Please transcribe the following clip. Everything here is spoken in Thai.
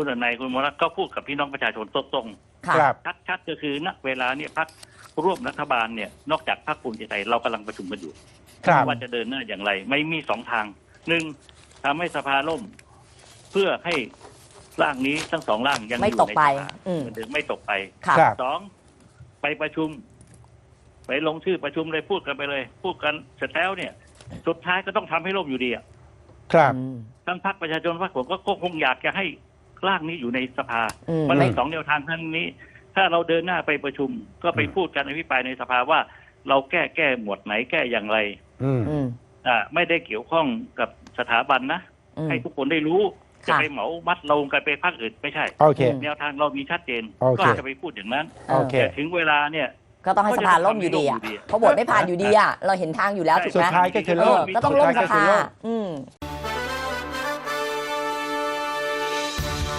คุณอนายคุณมรัตน์ก็พูดกับพี่น้องประชาชนตรงค่ะ ครับ ๆชัดๆก็คือณเวลาเนี่ยพักร่วมรัฐบาลเนี่ยนอกจากพรรคภูมิใจไทยเรากำลังประชุมกันอยู่ ครับ ว่าจะเดินหน้าอย่างไร ไม่มีสองทางหนึ่งทำให้สภาล่ม เพื่อให้ร่างนี้ทั้งสองร่างยังไม่อยู่ตกในไปสภาอืม เหมือนเดิมไม่ตกไปค่ะ ครับ สองไปประชุม ไปลงชื่อประชุมเลยพูดกันไปเลย พูดกันเสร็จแล้วเนี่ย สุดท้ายก็ต้องทำให้ล่มอยู่ดีอะครับ อืม ทั้งพรรคประชาชนพรรคผมก็ก็คงอยากจะให้ ร่างนี้อยู่ในสภาอืม มันไม่มีสองแนวทางทั้งนี้ ถ้าเราเดินหน้าไปประชุม ก็ไปพูดกันอภิปรายในสภาว่า เราแก้แก้หมวดไหนแก้อย่างไรอืม อืมอ่าไม่ได้เกี่ยวข้องกับสถาบันนะ อืม ให้ทุกคนได้รู้ ค่ะจะไปเหมามัดลงกันไปพรรคอื่นไม่ใช่ โอเค อืม แนวทางเรามีชัดเจน โอเค ก็จะไปพูดอย่างนั้นโอเค แต่ถึงเวลาเนี่ย ก็ต้องให้สภาล่มอยู่ดีอะก็จะทำให้ล่มอยู่ดีเพราะโหวตไม่ผ่านอยู่ดีอะ เราเห็นทางอยู่แล้วถูกสุไหดมท้ายก็คือเอโลอกก็ต้องล่มสสุดท้ายก็คือภาโลกอืม